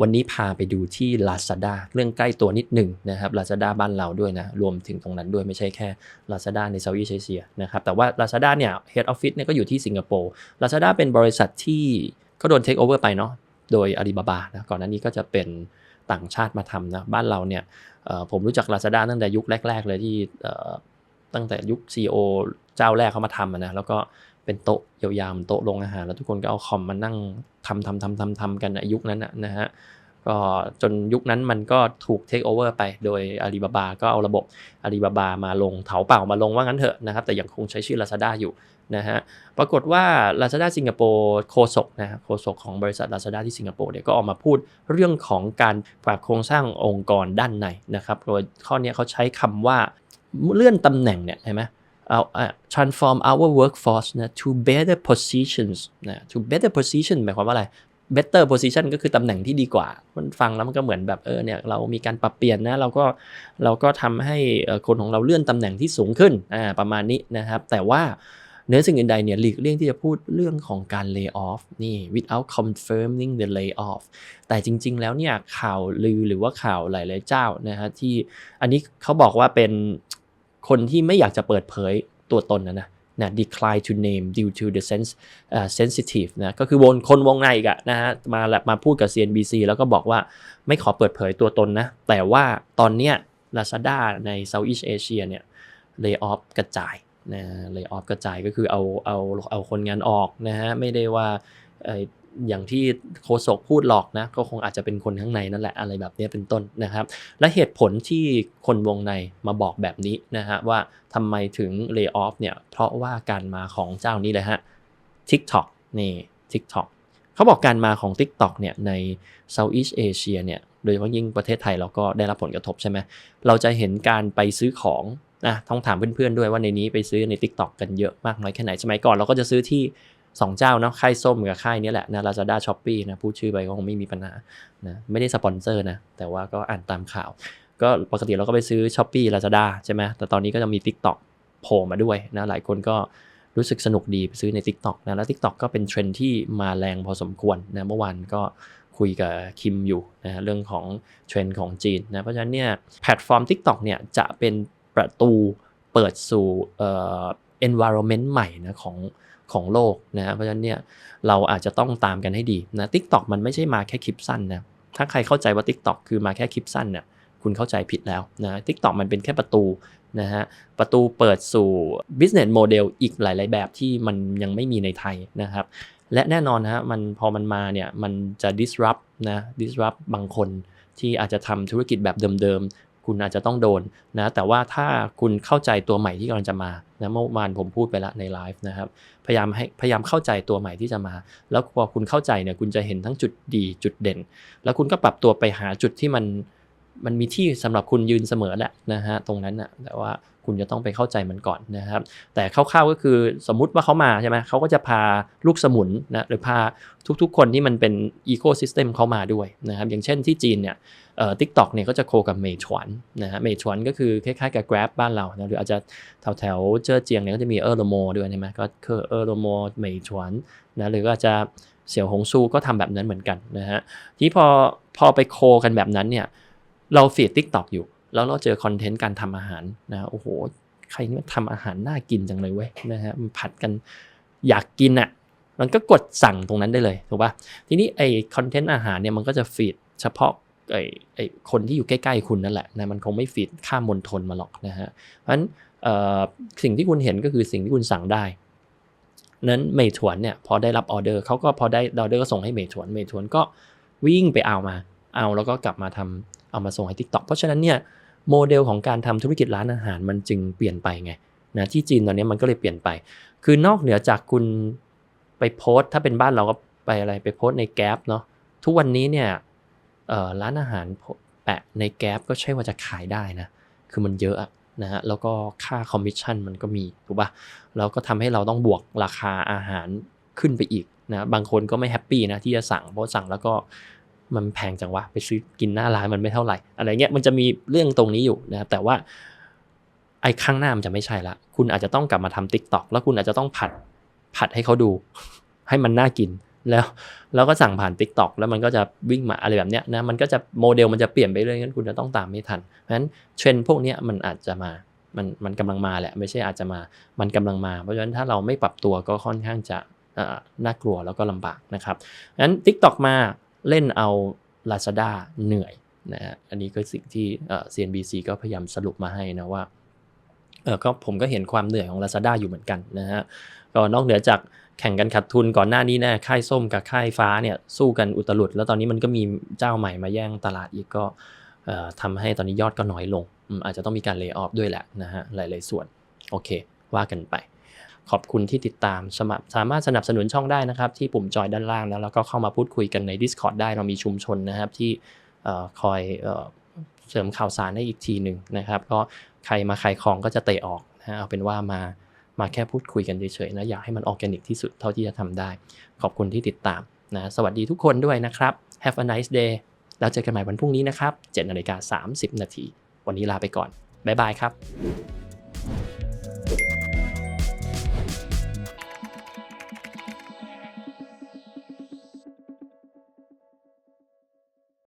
วันนี้พาไปดูที่ Lazada เรื่องใกล้ตัวนิดหนึ่งนะครับ Lazada บ้านเราด้วยนะ รวมถึงตรงนั้นด้วยไม่ใช่แค่ Lazada ในเซาท์อีสเอเชียนะครับ แต่ว่า Lazada เนี่ย Head Office เนี่ยก็อยู่ที่สิงคโปร์ Lazada เป็นบริษัทที่ก็โดน Take Over ไปเนาะ โดย Alibaba นะ ก่อนหน้านี้ก็จะเป็นต่างชาติมาทำนะ บ้านเราเนี่ยผมรู้จัก Lazada ตั้งแต่ยุคแรก ๆ เลยที่ตั้งแต่ยุค CEO เจ้าแรกเขามาทำนะ แล้วก็เป็นโต๊ะยาวๆโต๊ะลงอาหาร แล้วทุกคนก็เอาคอมมานั่ง ทำทำทำทำทำกันยุคนั้นนะฮะก็จนยุคนั้นมันก็ถูกเทคโอเวอร์ไปโดยอาลีบาบาก็เอาระบบอาลีบาบามาลงเถาเป่ามาลงว่างั้นเถอะนะครับ แต่ยังคงใช้ชื่อ Lazada อยู่นะฮะปรากฏว่า Lazada สิงคโปร์โคศกนะโคศกของบริษัท Lazada ที่สิงคโปร์เนี่ยก็ออกมาพูดเรื่องของการปรับโครงสร้างองค์กรด้านในนะครับโดยข้อนี้เขาใช้คำว่าเลื่อนตำแหน่งเนี่ยเห็นไหม uh, transform our workforce นะ to better positions นะ to better position หมายความว่าอะไร better position ก็คือตำแหน่งที่ดีกว่า มันฟังแล้วมันก็เหมือนแบบเออเนี่ยเรามีการปรับเปลี่ยนนะเราก็เราก็ทำให้คนของเราเลื่อนตำแหน่งที่สูงขึ้นอ่าประมาณนี้นะครับ แต่ว่าเนื้อสิ่งอื่นใดเนี่ยหลีกเลี่ยงที่จะพูดเรื่องของการ lay off นี่ without confirming the lay off แต่จริง ๆ แล้วเนี่ยข่าวลือหรือว่าข่าวหลาย ๆ เจ้านะฮะที่อันนี้เขาบอกว่าเป็น คนที่ไม่อยากจะเปิดเผยตัวตนนะนะนะ decline to name due to the sense uh, sensitive นะก็คือวนคนวงในอีกอะนะฮะมามาพูดกับ CNBC แล้วก็บอกว่าไม่ขอเปิดเผยตัวตนนะ แต่ว่าตอนเนี้ย Lazada ใน Southeast Asia เนี่ย lay off กระจายนะ lay off กระจายก็คือเอาเอาเอาคนงานออกนะฮะไม่ได้ว่า อย่างที่โคศกพูดหลอกนะก็คงอาจจะเป็นคนข้างในนั่นแหละอะไรแบบนี้เป็นต้นนะครับ และเหตุผลที่คนวงในมาบอกแบบนี้นะฮะว่าทำไมถึงเลิกออฟเนี่ยเพราะว่าการมาของเจ้านี้เลยฮะ TikTok นี่ TikTok เขาบอกการมาของ TikTok เนี่ยใน Southeast Asia เนี่ยโดยเฉพาะยิ่งประเทศไทยเราก็ได้รับผลกระทบใช่ไหมเราจะเห็นการไปซื้อของนะต้องถามเพื่อนๆด้วยว่าในนี้ไปซื้อใน TikTok กันเยอะมากน้อยแค่ไหนสมัยก่อนเราก็จะซื้อที่ สองเจ้าเนาะค่ายส้มกับค่ายนี้แหละนะลาซาด้าช้อปปี้นะพูดชื่อไปก็คงไม่มีปัญหานะไม่ได้สปอนเซอร์นะ แต่ว่าก็อ่านตามข่าว ก็ปกติเราก็ไปซื้อช้อปปี้ลาซาด้าใช่ไหมแต่ตอนนี้ก็จะมี Tik t o อกโผล่มาด้วยนะหลายคนก็รู้สึกสนุกดีไปซื้อใน Tik t o อกนะแล้ว Tik t o อกก็เป็นเทรนที่มาแรงพอสมควรนะเมื่อวานก็คุยกับคิมอยู่นะเรื่องของเทรนด์ของจีนนะเพราะฉะนั้นเนี่ยแพลตฟอร์ม TikTok เนี่ยจะเป็นประตูเปิดสู่เอ่อ environment ใหม่นะของ ของโลกนะเพราะฉะนั้นเนี่ยเราอาจจะต้องตามกันให้ดีนะทิกตอกมันไม่ใช่มาแค่คลิปสั้นนะถ้าใครเข้าใจว่า Tik t o อกคือมาแค่คลิปสั้นเนี่ยคุณเข้าใจผิดแล้วนะทิกตอกมันเป็นแค่ประตูนะฮะประตูเปิดสู่ business model อีกหลาย ๆ แบบที่มันยังไม่มีในไทยนะครับและแน่นอนนะฮะมันพอมันมาเนี่ยมันจะ disrupt นะ disrupt บางคนที่อาจจะทำธุรกิจแบบเดิม คุณอาจจะต้องโดนนะแต่ว่าถ้าคุณเข้าใจตัวใหม่ที่กำลังจะมานะเมื่อวานผมพูดไปละในไลฟ์นะครับพยายามให้พยายามเข้าใจตัวใหม่ที่จะมา แล้วพอคุณเข้าใจเนี่ยคุณจะเห็นทั้งจุดดีจุดเด่น แล้วคุณก็ปรับตัวไปหาจุดที่มัน มันมีที่สำหรับคุณยืนเสมอแหละนะฮะตรงนั้นนะแต่ว่าคุณจะต้องไปเข้าใจมันก่อนนะครับ แต่คร่าวๆก็คือสมมุติว่าเขามาใช่ไหมเขาก็จะพาลูกสมุนนะหรือพาทุกๆ คนที่มันเป็นอีโคซิสเต็มเขามาด้วยนะครับ อย่างเช่นที่จีนเนี่ยเอ่อทิกตอกเนี่ยก็จะโคกับเมชวนนะฮะเมชวนก็คือคล้ายๆกับ Grab บ้านเรานะหรืออาจจะแถวแถวเจ้อเจียงเนี่ยก็จะมีเออร์โลโมด้วยใช่ไหมก็คือเออร์โลโมเมชวนนะหรืออาจจะเสี่ยวหงซูก็ทำแบบนั้นเหมือนกันนะฮะที่พอพอไปโคกันแบบนั้นเนี่ย เราเฟียดทิกตอกอยู่ แล้วเราเจอคอนเทนต์การทำอาหารนะโอ้โห ใครนี่ทำอาหารน่ากินจังเลยเว้ยนะฮะมันผัดกันอยากกินอะ่ะมันก็กดสั่งตรงนั้นได้เลยถูกปะทีนี้ไอคอนเทนต์อาหารเนี่ยมันก็จะฟีดเฉพาะไอไอคนที่อยู่ใกล้ๆคุณนั่นแหละนะมันคงไม่ฟีดข้ามมณฑลมาหรอกนะฮะเพราะฉะนั้นสิ่งที่คุณเห็นก็คือสิ่งที่คุณสั่งได้ นั้นเมทวนเนี่ยพอได้รับออเดอร์เขาก็พอได้ออเดอร์ก็ส่งให้เมทวนเมทวนก็วิ่งไปเอามา เอาแล้วก็กลับมาทำ เอามาส่งให้ทิกตอกเพราะฉะนั้นเนี่ยโมเดลของการทำธุรกิจร้านอาหารมันจึงเปลี่ยนไปไงนะที่จีนตอนนี้มันก็เลยเปลี่ยนไป คือนอกเหนือจากคุณไปโพสถ้าเป็นบ้านเราก็ไปอะไรไปโพสในแก๊ปเนาะทุกวันนี้เนี่ยร้านอาหารแปะในแก๊ปก็ใช่ว่าจะขายได้นะ คือมันเยอะนะฮะแล้วก็ค่าคอมมิชชั่นมันก็มีถูกปะ่ะแล้วก็ทำให้เราต้องบวกราคาอาหารขึ้นไปอีกนะบางคนก็ไม่แฮปปี้นะที่จะสั่งเพราะสั่งแล้วก็ มันแพงจังวะไปซื้อกินหน้าร้านมันไม่เท่าไหร่อะไรเงี้ยมันจะมีเรื่องตรงนี้อยู่นะครับแต่ว่าไอ้ข้างหน้ามันจะไม่ใช่ละคุณอาจจะต้องกลับมาทำติ๊กต็อกแล้วคุณอาจจะต้องผัดผัดให้เขาดู ให้มันน่ากินแล้วแล้วก็สั่งผ่าน Tik t o อกแล้วมันก็จะวิ่งมาอะไรแบบเนี้ยนะมันก็จะโมเดลมันจะเปลี่ยนไปเรื่อยงั้นคุณจะต้องตามไม่ทัน เพราะฉะนั้นเทรนพวกเนี้ยมันอาจจะมามันมันกำลังมาแหละไม่ใช่อาจจะมามันกำลังมา เพราะฉะนั้นถ้าเราไม่ปรับตัวก็ค่อนข้างจะน่ากลัวแล้วก็ลำบากนะครับงั้น TikTok มา เล่นเอา Lazada เหนื่อยนะฮะอันนี้ก็สิ่งที่เอ่อ CNBC ก็พยายามสรุปมาให้นะว่าเออก็ผมก็เห็นความเหนื่อยของ Lazada อยู่เหมือนกันนะฮะก็นอกเหนือจากแข่งกันขาดทุนก่อนหน้านี้นะค่ายส้มกับค่ายฟ้าเนี่ยสู้กันอุตลุด แล้วตอนนี้มันก็มีเจ้าใหม่มาแย่งตลาดอีกก็ทำให้ตอนนี้ยอดก็น้อยลงอืมอาจจะต้องมีการเลิกออฟด้วยแหละนะฮะหลาย ๆ ส่วน โอเค ว่ากันไป ขอบคุณที่ติดตามสมัครสามารถสนับสนุนช่องได้นะครับ ที่ปุ่มจอยด้านล่างนะแล้วก็เข้ามาพูดคุยกันใน Discord ได้เรามีชุมชนนะครับที่คอยเสริมข่าวสารให้อีกทีหนึ่งนะครับ ก็ใครมาขายของก็จะเตะออกนะฮะเอาเป็นว่ามามาแค่พูดคุยกันเฉยๆนะอยากให้มันออร์แกนิกที่สุดเท่าที่จะทำได้ ขอบคุณที่ติดตามนะสวัสดีทุกคนด้วยนะครับ Have a nice day แล้วเจอกันใหม่วันพรุ่งนี้นะครับ7นาฬิกา30 นาที วันนี้ลาไปก่อน บ๊ายบายครับ